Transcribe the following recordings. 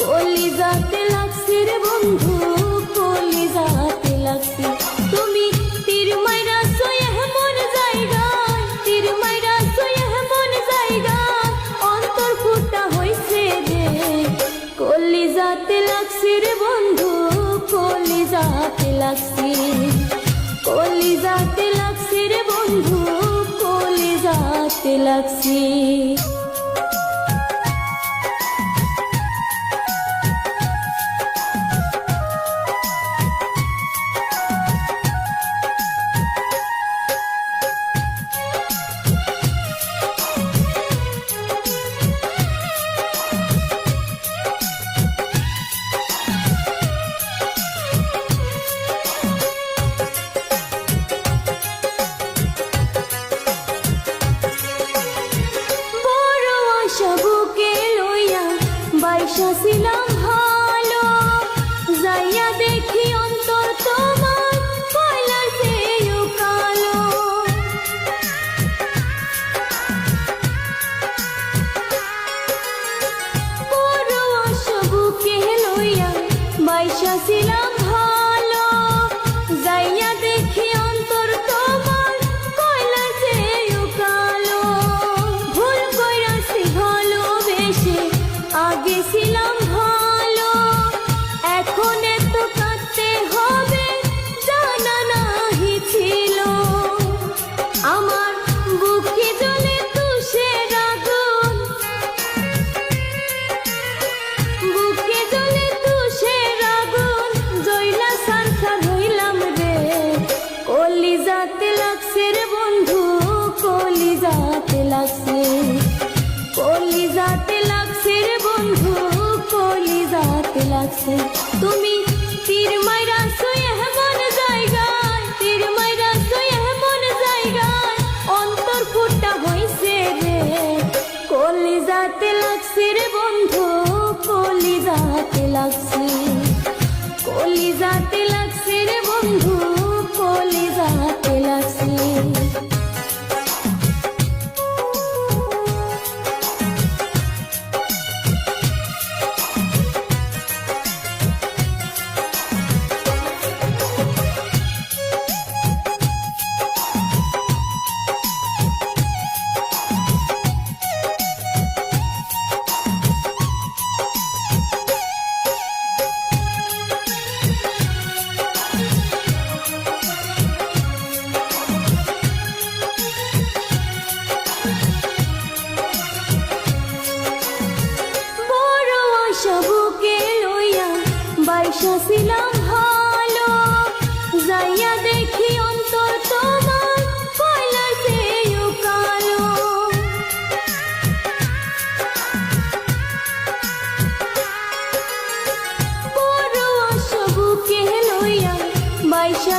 কলিজাতে লাগছে রে বন্ধু, কলিজাতে লাগছে। তুমি তীর মাইরা সয়ে এমন জায়গায়, তীর মাইরা সয়ে এমন জায়গায়। অন্তর ফুটা হইছে রে কলিজাতে লাগছে রে বন্ধু, কলিজাতে লাগছে। কলিজাতে লাগছে রে বন্ধু, কলিজাতে লাগছে। বাইশা কলিজাতে লাগছে রে বন্ধু কলিজাতে লাগছে। তুমি তীর মাইরা ছিলাম ভালো। যাইয়া দেখি অন্তর তোমার চেয়েও কালো বড় আশা লইয়া বাইশা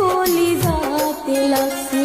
কলিজাতে লাগছে।